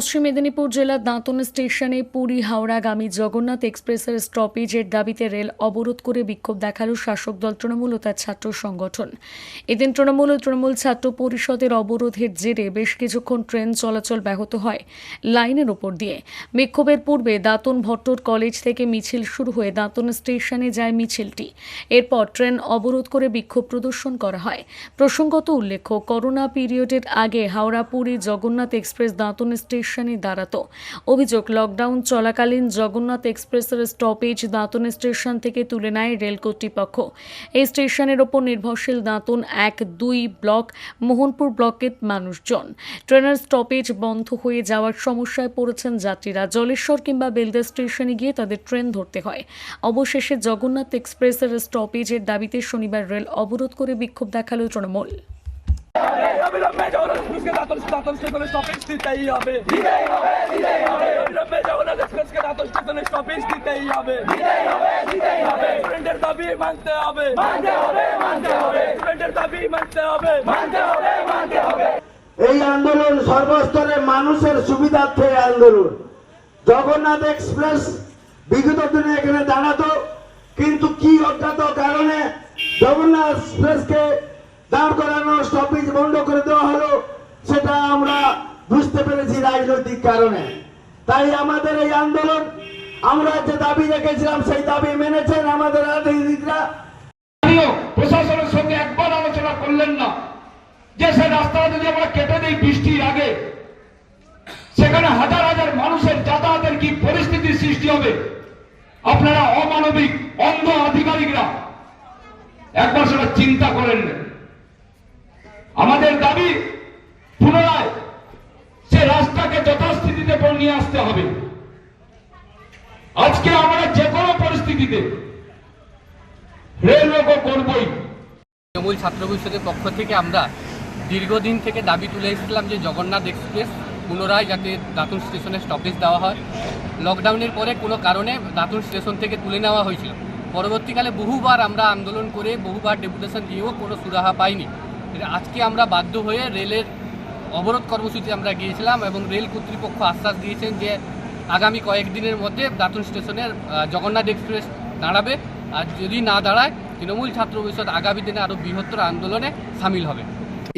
পশ্চিম মেদিনীপুর জেলার দাঁতন স্টেশনে পুরী হাওড়াগামী জগন্নাথ এক্সপ্রেসের স্টপেজের দাবিতে রেল অবরোধ করে বিক্ষোভ দেখাল শাসক দল তৃণমূল ও তার ছাত্র সংগঠন। এদিন তৃণমূল ও তৃণমূল ছাত্র পরিষদের অবরোধের জেরে বেশ কিছুক্ষণ ট্রেন চলাচল ব্যাহত হয় লাইনের ওপর দিয়ে। বিক্ষোভের পূর্বে দাঁতন ভট্টর কলেজ থেকে মিছিল শুরু হয়ে দাঁতন স্টেশনে যায় মিছিলটি। এরপর ট্রেন অবরোধ করে বিক্ষোভ প্রদর্শন করা হয়। প্রসঙ্গত উল্লেখ্য, করোনা পিরিয়ডের আগে হাওড়া পুরী জগন্নাথ এক্সপ্রেস দাঁতন স্টেশনে দাঁড়াতো। অভিযোগ, লকডাউন চলাকালীন জগন্নাথ এক্সপ্রেসের স্টপেজ দাঁতন স্টেশন থেকে তুলে নেয় রেল কর্তৃপক্ষ। এই স্টেশনের ওপর নির্ভরশীল দাঁতন এক, দুই ব্লক, মোহনপুর ব্লকের মানুষজন। ট্রেনের স্টপেজ বন্ধ হয়ে যাওয়ার সমস্যায় পড়েছেন যাত্রীরা। জলেশ্বর কিংবা বেলদা স্টেশনে গিয়ে তাদের ট্রেন ধরতে হয়। অবশেষে জগন্নাথ এক্সপ্রেসের স্টপেজের দাবিতে শনিবার রেল অবরোধ করে বিক্ষোভ দেখাল তৃণমূল। এই আন্দোলন সর্বস্তরে মানুষের সুবিধার্থে আন্দোলন। জগন্নাথ এক্সপ্রেস, বিগত দিনে এখানে দাঁড়াতো, কিন্তু কি অজ্ঞাত কারণে জগন্নাথ এক্সপ্রেসকে দাঁড় করানো স্টপেজ বন্ধ করে দেওয়া হলো, সেটা আমরা বুঝতে পেরেছি রাজনৈতিক কারণে। তাই আমাদের এই আন্দোলন, আমরা যে দাবি রেখেছিলাম, সেই দাবি মেনেছেন আমাদের রাজনীতিকরা। প্রশাসনের সঙ্গে একবার আলোচনা করলেন না। যে সে রাস্তা যদি আমরা কেটে দিই বৃষ্টির আগে, সেখানে হাজার হাজার মানুষের যাতায়াতের কি পরিস্থিতির সৃষ্টি হবে? আপনারা অমানবিক, অন্ধ আধিকারিকরা, একবার সেটা চিন্তা করেন। আমাদের দাবি পুনরায় সে রাস্তাকে যথাস্থিতিতে নিয়ে আসতে হবে। আজকে আমরা যে কোনো পরিস্থিতিতে রেল রোকো করবই। তৃণমূল ছাত্র পরিষদের পক্ষ থেকে আমরা দীর্ঘদিন থেকে দাবি তুলে এসেছিলাম যে জগন্নাথ এক্সপ্রেস পুনরায় যাতে দাতুন স্টেশনে স্টপেজ দেওয়া হয়। লকডাউনের পরে কোনো কারণে দাতুন স্টেশন থেকে তুলে নেওয়া হয়েছিল। পরবর্তীকালে বহুবার আমরা আন্দোলন করে বহুবার ডেপুটেশন দিয়েও কোনো সুরাহা পাইনি। আজকে আমরা বাধ্য হয়ে রেলের অবরোধ কর্মসূচি আমরা গিয়েছিলাম এবং রেল কর্তৃপক্ষ আশ্বাস দিয়েছেন যে আগামী কয়েকদিনের মধ্যে দাতুন স্টেশনের জগন্নাথ এক্সপ্রেস দাঁড়াবে। আর যদি না দাঁড়ায়, তৃণমূল ছাত্র পরিষদ আগামী দিনে আরও বৃহত্তর আন্দোলনে সামিল হবে।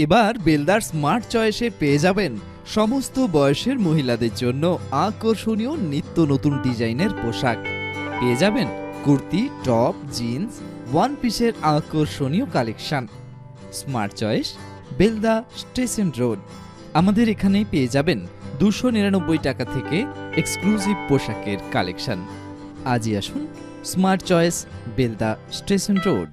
এবার বেলদার স্মার্ট চয়েসে পেয়ে যাবেন সমস্ত বয়সের মহিলাদের জন্য আকর্ষণীয় নিত্য নতুন ডিজাইনের পোশাক। পেয়ে যাবেন কুর্তি, টপ, জিন্স, ওয়ান পিসের আকর্ষণীয় collection. Smart choice, Belda station road. আমাদের এখানেই পেয়ে যাবেন দুশো নিরানব্বই টাকা থেকে এক্সক্লুসিভ পোশাকের কালেকশন। আজই আসুন smart choice, Belda station road.